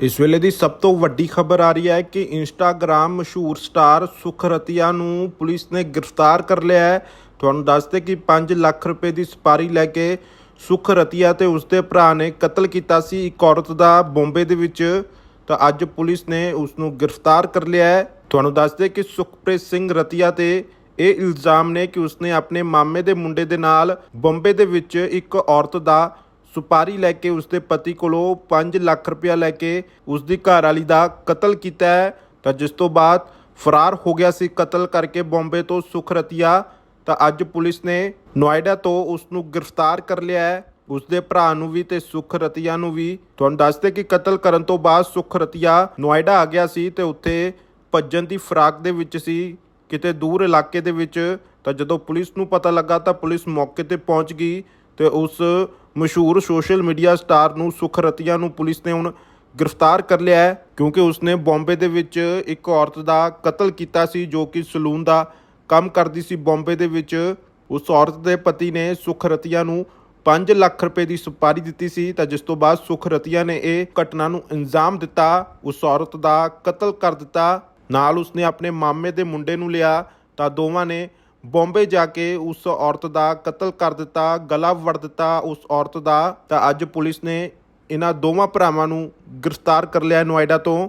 ਇਸ ਵੇਲੇ ਦੀ ਸਭ ਤੋਂ ਵੱਡੀ ਖਬਰ ਆ ਰਹੀ ਹੈ ਕਿ ਇੰਸਟਾਗ੍ਰam ਮਸ਼ਹੂਰ ਸਟਾਰ ਸੁਖ ਰਤੀਆ ਨੂੰ ਪੁਲਿਸ ਨੇ ਗ੍ਰਿਫਤਾਰ ਕਰ ਲਿਆ ਹੈ। ਤੁਹਾਨੂੰ ਦੱਸਦੇ ਕਿ 5 ਲੱਖ ਰੁਪਏ ਦੀ ਸਪਾਰੀ ਲੈ ਕੇ ਸੁਖ ਰਤੀਆ ਤੇ ਉਸਦੇ ਭਰਾ ਨੇ ਕਤਲ ਕੀਤਾ ਸੀ। ਇੱਕ ਔਰਤ ਦਾ ਬੰਬੇ ਦੇ ਵਿੱਚ ਤਾਂ ਅੱਜ ਪੁਲਿਸ ਨੇ ਉਸ ਨੂੰ ਗ੍ਰਿਫਤਾਰ ਕਰ ਲਿਆ ਹੈ। ਤੁਹਾਨੂੰ ਦੱਸਦੇ ਕਿ ਸੁਖਪ੍ਰੀਤ ਸਿੰਘ ਰਤੀਆ ਤੇ ਇਹ ਇਲਜ਼ਾਮ ਨੇ ਕਿ ਉਸਨੇ ਆਪਣੇ ਮਾਮੇ ਦੇ ਮੁੰਡੇ ਦੇ ਨਾਲ ਬੰਬੇ ਦੇ ਵਿੱਚ ਇੱਕ ਔਰਤ ਦਾ ਸੁਪਾਰੀ ਲੈ ਕੇ ਉਸਦੇ ਪਤੀ ਕੋਲੋਂ 5 ਲੱਖ ਰੁਪਇਆ ਲੈ ਕੇ ਉਸਦੀ ਘਰ ਵਾਲੀ ਦਾ ਕਤਲ ਕੀਤਾ ਹੈ। ਤਾਂ ਜਿਸ ਤੋਂ ਬਾਅਦ ਫਰਾਰ ਹੋ ਗਿਆ ਸੀ ਕਤਲ ਕਰਕੇ ਬੰਬੇ ਤੋਂ ਸੁਖ ਰਤੀਆ ਤਾਂ ਅੱਜ ਪੁਲਿਸ ਨੇ ਨੋਇਡਾ ਤੋਂ ਉਸ ਨੂੰ ਗ੍ਰਿਫਤਾਰ ਕਰ ਲਿਆ ਹੈ। ਉਸਦੇ ਭਰਾ ਨੂੰ ਵੀ ਤੇ ਸੁਖ ਰਤੀਆ ਨੂੰ ਵੀ। ਤੁਹਾਨੂੰ ਦੱਸਦੇ ਕਿ ਕਤਲ ਕਰਨ ਤੋਂ ਬਾਅਦ ਸੁਖ ਰਤੀਆ ਨੋਇਡਾ ਆ ਗਿਆ ਸੀ ਤੇ ਉੱਥੇ ਭੱਜਣ ਦੀ ਫਰਾਕ ਦੇ ਵਿੱਚ ਸੀ, ਕਿਤੇ ਦੂਰ ਇਲਾਕੇ ਦੇ ਵਿੱਚ। ਤਾਂ ਜਦੋਂ ਪੁਲਿਸ ਨੂੰ ਪਤਾ ਲੱਗਾ ਤਾਂ ਪੁਲਿਸ ਮੌਕੇ ਤੇ ਪਹੁੰਚ ਗਈ ਤੇ ਉਸ ਮਸ਼ਹੂਰ ਸੋਸ਼ਲ ਮੀਡੀਆ ਸਟਾਰ ਨੂੰ ਸੁਖਰਤੀਆ ਨੂੰ ਪੁਲਿਸ ਨੇ ਹੁਣ ਗ੍ਰਿਫਤਾਰ ਕਰ ਲਿਆ ਹੈ, ਕਿਉਂਕਿ ਉਸਨੇ ਬੰਬੇ ਦੇ ਵਿੱਚ ਇੱਕ ਔਰਤ ਦਾ ਕਤਲ ਕੀਤਾ ਸੀ, ਜੋ ਕਿ ਸਲੂਨ ਦਾ ਕੰਮ ਕਰਦੀ ਸੀ। ਬੰਬੇ ਦੇ ਵਿੱਚ ਉਸ ਔਰਤ ਦੇ ਪਤੀ ਨੇ ਸੁਖਰਤੀਆ ਨੂੰ 5 ਲੱਖ ਰੁਪਏ ਦੀ ਸੁਪਾਰੀ ਦਿੱਤੀ ਸੀ, ਤਾਂ ਜਿਸ ਤੋਂ ਬਾਅਦ ਸੁਖ ਰਤੀਆ ਨੇ ਇਹ ਘਟਨਾ ਨੂੰ ਅੰਜਾਮ ਦਿੱਤਾ। ਉਸ ਔਰਤ ਦਾ ਕਤਲ ਕਰ ਦਿੱਤਾ। ਨਾਲ ਉਸਨੇ ਆਪਣੇ ਮਾਮੇ ਦੇ ਮੁੰਡੇ ਨੂੰ ਲਿਆ, ਤਾਂ ਦੋਵਾਂ ਨੇ ਬੰਬੇ ਜਾ ਕੇ ਉਸ ਔਰਤ ਦਾ ਕਤਲ ਕਰ ਦਿੱਤਾ, ਗਲਾ ਵੜ ਦਿੱਤਾ ਉਸ ਔਰਤ ਦਾ, ਤਾਂ ਅੱਜ ਪੁਲਿਸ ਨੇ ਇਹਨਾਂ ਦੋਵਾਂ ਭਰਾਵਾਂ ਨੂੰ ਗ੍ਰਿਫਤਾਰ ਕਰ ਲਿਆ ਨੋਇਡਾ ਤੋਂ।